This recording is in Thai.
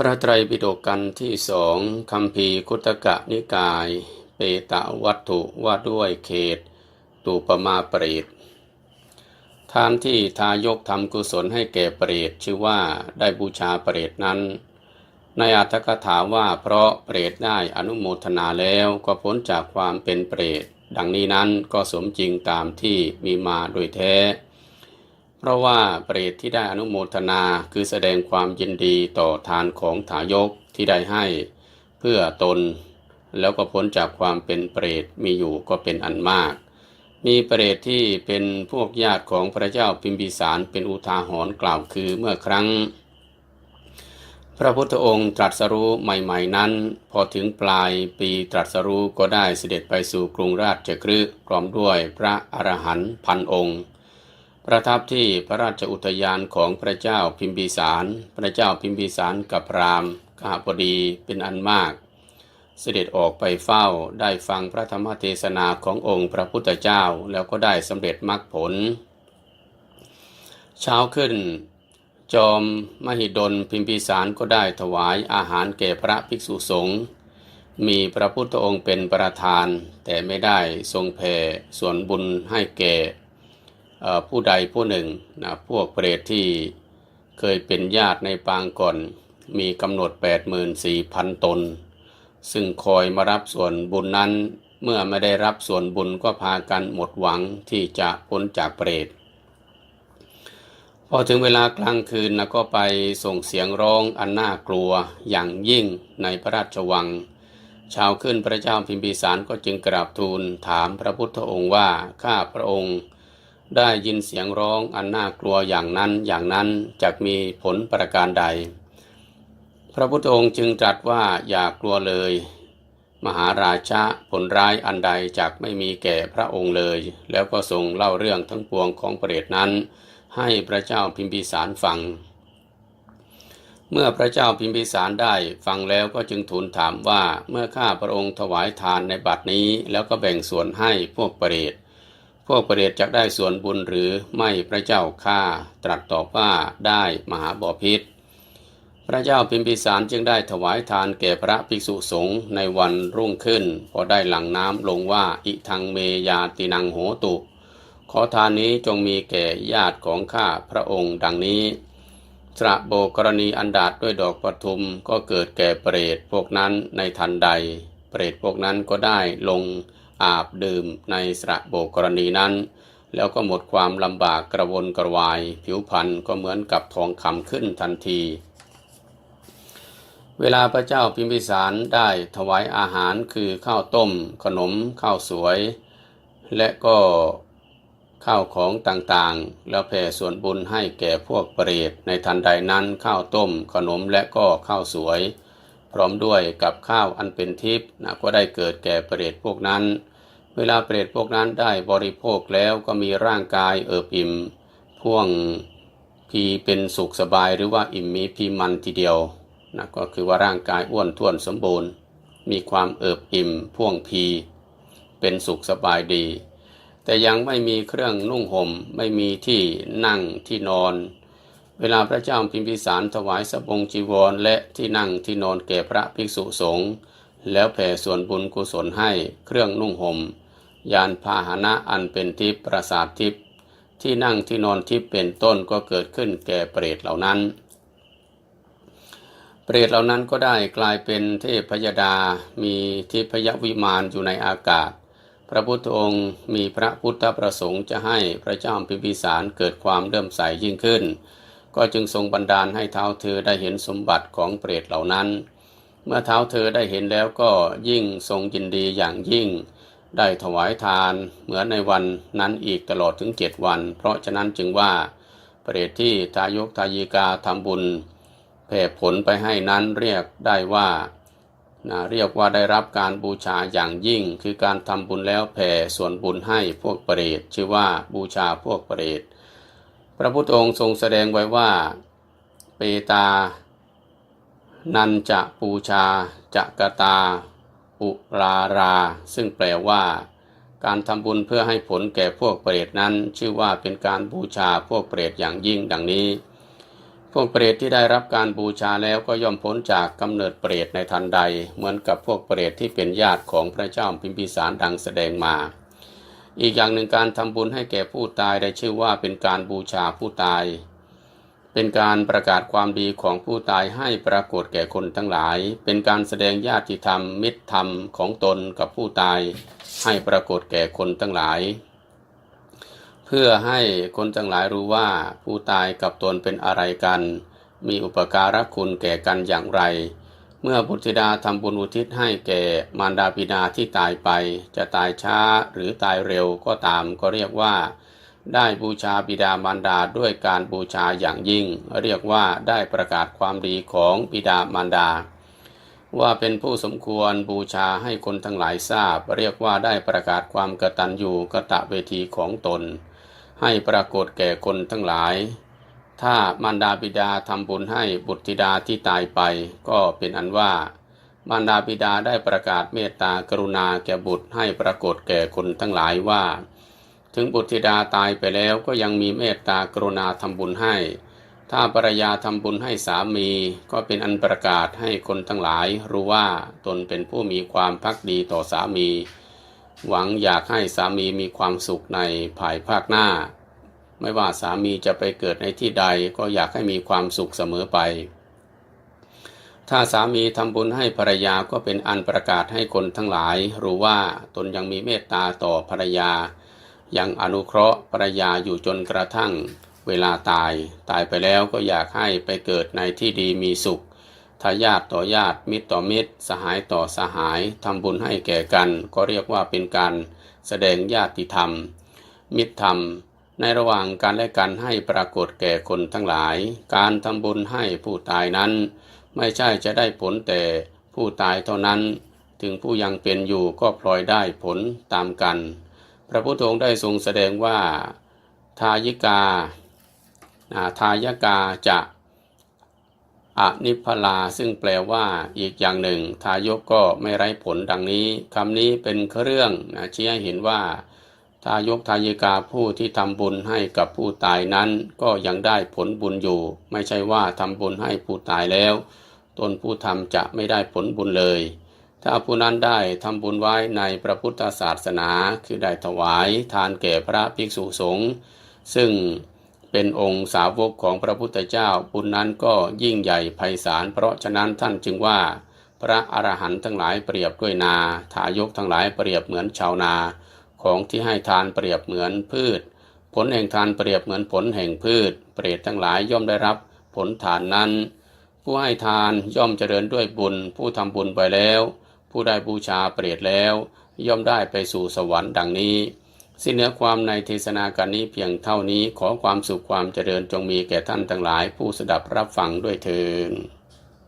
พระไตรปิฎกกันที่สองคำพีคุตกะนิกาย เปตะวัตถุว่าด้วยเขต ตูปมาเปรตทานที่ทายกทำกุศลให้แก่เปรตชื่อว่าได้บูชาเปรตนั้น ในอัตถกถาว่าเพราะเปรตได้อนุโมทนาแล้วก็พ้นจากความเป็นเปรต ดังนี้นั้นก็สมจริงตามที่มีมาโดยแท้ เพราะว่าเปรตที่ได้อนุโมทนาคือแสดงความยินดีต่อทานของถายกที่ได้ให้ เพื่อตน แล้วก็พ้นจากความเป็นเปรตมีอยู่ก็เป็นอันมาก มีเปรตที่เป็นพวกญาติของพระเจ้าพิมพิสารเป็นอุทาหรณ์กล่าวคือเมื่อครั้ง พระพุทธองค์ตรัสรู้ใหม่ ๆ นั้น พอถึงปลายปีตรัสรู้ก็ได้เสด็จไปสู่กรุงราชคฤห์พร้อมด้วยพระอรหันต์พันองค์ ประทับที่พระราชอุทยานของพระเจ้าพิมพิสาร พระเจ้าพิมพิสารกับพรามณ์กหบดีเป็นอันมาก เสด็จออกไปเฝ้าได้ฟังพระธรรมเทศนาขององค์พระพุทธเจ้าแล้วก็ได้สำเร็จมรรคผล เช้าขึ้น จอมมหิดลพิมพิสารก็ได้ถวายอาหารแก่พระภิกษุสงฆ์มีพระพุทธองค์เป็นประธาน แต่ไม่ได้ทรงแผ่ส่วนบุญให้แก่เอ่อ ผู้ใดผู้หนึ่งนะพวกเปรตที่เคยเป็นญาติในปางก่อน มีกำหนด 84,000 ตน ซึ่งคอยมารับส่วนบุญนั้น เมื่อไม่ได้รับส่วนบุญก็พากันหมดหวังที่จะพ้นจากเปรตพอถึงเวลากลางคืนนะก็ไปส่งเสียงร้องอันน่ากลัวอย่างยิ่งในพระราชวังช้าขึ้นพระเจ้าพิมพิสารก็จึงกราบทูลถามพระพุทธองค์ว่า ข้าพระองค์ ได้ยินเสียงร้องอันน่ากลัวอย่างนั้นอย่างนั้นจะมีผลประการใด พระพุทธองค์จึงตรัสว่าอย่ากลัวเลย มหาราชะผลร้ายอันใดจากไม่มีแก่พระองค์เลย แล้วก็ทรงเล่าเรื่องทั้งปวงของเปรตนั้น ให้พระเจ้าพิมพิสารฟัง เมื่อพระเจ้าพิมพิสารได้ฟังแล้วก็จึงทูลถามว่าเมื่อข้าพระองค์ถวายทานในบัดนี้แล้วก็แบ่งส่วนให้พวกเปรต พวกเปรตจะได้ส่วนบุญหรือไม่พระเจ้าข้าตรัสตอบว่าได้มหาบอพิษ พระเจ้าพิมพิสารจึงได้ถวายทานแก่พระภิกษุสงฆ์ในวันรุ่งขึ้น พอได้หลั่งน้ำลงว่าอิทังเมยาตินังโหตุ ขอทานนี้จงมีแก่ญาติของข้าพระองค์ดังนี้สระโบกรณีอันดาดด้วยดอกปทุมก็เกิดแก่เปรตพวกนั้นในทันใด เปรตพวกนั้นก็ได้ลง อาบดื่มในสระโบกรณีนั้น แล้วก็หมดความลำบากกระวนกระวาย ผิวพรรณก็เหมือนกับทองคำขึ้นทันที เวลาพระเจ้าพิมพิสารได้ถวายอาหารคือข้าวต้ม ขนมข้าวสวย และก็ข้าวของต่างๆ แล้วแผ่ส่วนบุญให้แก่พวกเปรตในทันใดนั้นข้าวต้ม ขนมและก็ข้าวสวย พร้อมด้วยกับข้าวอันเป็นทิพย์นะก็ได้เกิดแก่เปรตพวกนั้น เวลาเปรตพวกนั้นได้บริโภคแล้วก็มีร่างกายเอิบอิ่มพ่วงพีเป็นสุขสบายหรือว่าอิ่มมีพีมันทีเดียวนะก็คือว่าร่างกายอ้วนท้วนสมบูรณ์ มีความเอิบอิ่มพ่วงพี เป็นสุขสบายดี แต่ยังไม่มีเครื่องนุ่งห่มไม่มีที่นั่งที่นอน เวลาพระเจ้าพิมพิสารถวายสบงจีวรและที่นั่งที่นอนแก่พระภิกษุสงฆ์แล้วแผ่ส่วนบุญกุศลให้เครื่องนุ่งห่มยานพาหนะอันเป็นทิพย์ประสาททิพย์ที่นั่งที่นอนทิพย์เป็นต้นก็เกิดขึ้นแก่เปรตเหล่านั้น เปรตเหล่านั้นก็ได้กลายเป็นเทพพยดา มีทิพยวิมานอยู่ในอากาศ พระพุทธองค์มีพระพุทธประสงค์จะให้พระเจ้าพิมพิสารเกิดความเลื่มใสยิ่งขึ้น ก็จึงทรงบันดาลให้เท้าเธอได้เห็นสมบัติของเปรตเหล่านั้น เมื่อเท้าเธอได้เห็นแล้วก็ยิ่งทรงยินดีอย่างยิ่ง ได้ถวายทานเหมือนในวันนั้นอีกตลอดถึงเจ็ดวัน เพราะฉะนั้นจึงว่าเปรตที่ทายกทายิกาทำบุญแผ่ผลไปให้นั้นเรียกได้ว่านะเรียกว่าได้รับการบูชาอย่างยิ่ง คือการทำบุญแล้วแผ่ส่วนบุญให้พวกเปรตชื่อว่าบูชาพวกเปรต พระพุทธองค์ทรงแสดงไว้ว่า เปตา นันจะปูชาจะกตา อุรารา ซึ่งแปลว่า การทำบุญเพื่อให้ผลแก่พวกเปรตนั้น ชื่อว่าเป็นการบูชาพวกเปรตอย่างยิ่งดังนี้ พวกเปรตที่ได้รับการบูชาแล้วก็ย่อมพ้นจากกำเนิดเปรตในทันใด เหมือนกับพวกเปรตที่เป็นญาติของพระเจ้าพิมพิสารดังแสดงมา อีกอย่างหนึ่งการทำบุญให้แก่ผู้ตายได้ชื่อว่าเป็นการบูชาผู้ตาย เป็นการประกาศความดีของผู้ตายให้ปรากฏแก่คนทั้งหลาย เป็นการแสดงญาติธรรมมิตรธรรมของตนกับผู้ตาย ให้ปรากฏแก่คนทั้งหลาย เพื่อให้คนทั้งหลายรู้ว่าผู้ตายกับตนเป็นอะไรกัน มีอุปการะคุณแก่กันอย่างไร เมื่อบุตรธิดาทำบุญอุทิศให้แก่มารดาบิดาที่ตายไป จะตายช้าหรือตายเร็วก็ตามก็เรียกว่า ได้บูชาบิดามารดาด้วยการบูชาอย่างยิ่ง เรียกว่าได้ประกาศความดีของบิดามารดา ว่าเป็นผู้สมควรบูชาให้คนทั้งหลายทราบ เรียกว่าได้ประกาศความกตัญญูกะตะเวทีของตน ให้ปรากฏแก่คนทั้งหลาย ถ้ามารดาบิดาทำบุญให้บุตรธิดาที่ตายไป ก็เป็นอันว่ามารดาบิดาได้ประกาศเมตตากรุณาแก่บุตรให้ปรากฏแก่คนทั้งหลายว่า ถึงบุตรธิดาตายไปแล้วก็ยังมีเมตตากรุณาทำบุญให้ ถ้าภรรยาทำบุญให้สามี ก็เป็นอันประกาศให้คนทั้งหลาย รู้ว่าตนเป็นผู้มีความพักดีต่อสามี หวังอยากให้สามีมีความสุขในภายภาคหน้า ไม่ว่าสามีจะไปเกิดในที่ใดก็อยากให้มีความสุขเสมอไป ถ้าสามีทำบุญให้ภรรยาก็เป็นอันประกาศให้คนทั้งหลาย รู้ว่าตนยังมีเมตตาต่อภรรยา ยังอนุเคราะห์ภรรยาอยู่จนกระทั่งเวลาตาย ตายไปแล้วก็อยากให้ไปเกิดในที่ดีมีสุขทายาทต่อญาติมิตรต่อมิตร สหายต่อสหายทำบุญให้แก่กัน ก็เรียกว่าเป็นการแสดงญาติธรรม มิตรธรรม ในระหว่างการและกันให้ปรากฏแก่คนทั้งหลาย การทำบุญให้ผู้ตายนั้น ไม่ใช่จะได้ผลแต่ผู้ตายเท่านั้น ถึงผู้ยังเป็นอยู่ก็พลอยได้ผลตามกัน พระพุทธองค์ได้ทรงแสดงว่า ทายิกาทายกาจะอนิพพลาซึ่งแปลว่าอีกอย่างหนึ่ง ทายกก็ไม่ไร้ผลดังนี้คำนี้เป็นเครื่องนะชี้ให้เห็นว่า ทายกทายิกาผู้ที่ทำบุญให้กับผู้ตายนั้น ก็ยังได้ผลบุญอยู่ ไม่ใช่ว่าทำบุญให้ผู้ตายแล้ว ตนผู้ทำจะไม่ได้ผลบุญเลย ถ้าผู้นั้นได้ทำบุญไว้ในพระพุทธศาสนา คือได้ถวายทานแก่พระภิกษุสงฆ์ซึ่งเป็นองค์สาวกของพระพุทธเจ้าบุญนั้นก็ยิ่งใหญ่ไพศาลเพราะฉะนั้นท่านจึงว่า พระอรหันต์ทั้งหลายเปรียบด้วยนา ทายกทั้งหลายเปรียบเหมือนชาวนา ของที่ให้ทานเปรียบเหมือนพืช ผลแห่งทานเปรียบเหมือนผลแห่งพืช เปรตทั้งหลายย่อมได้รับผลทานนั้น ผู้ให้ทานย่อมเจริญด้วยบุญ ผู้ทำบุญไปแล้ว ผู้ได้บูชาเปรตแล้ว ย่อมได้ไปสู่สวรรค์ดังนี้ สิ้นเนื้อความในเทศนาการนี้เพียงเท่านี้ขอความสุขความเจริญจงมีแก่ท่านทั้งหลาย ผู้สดับรับฟังด้วยเถิด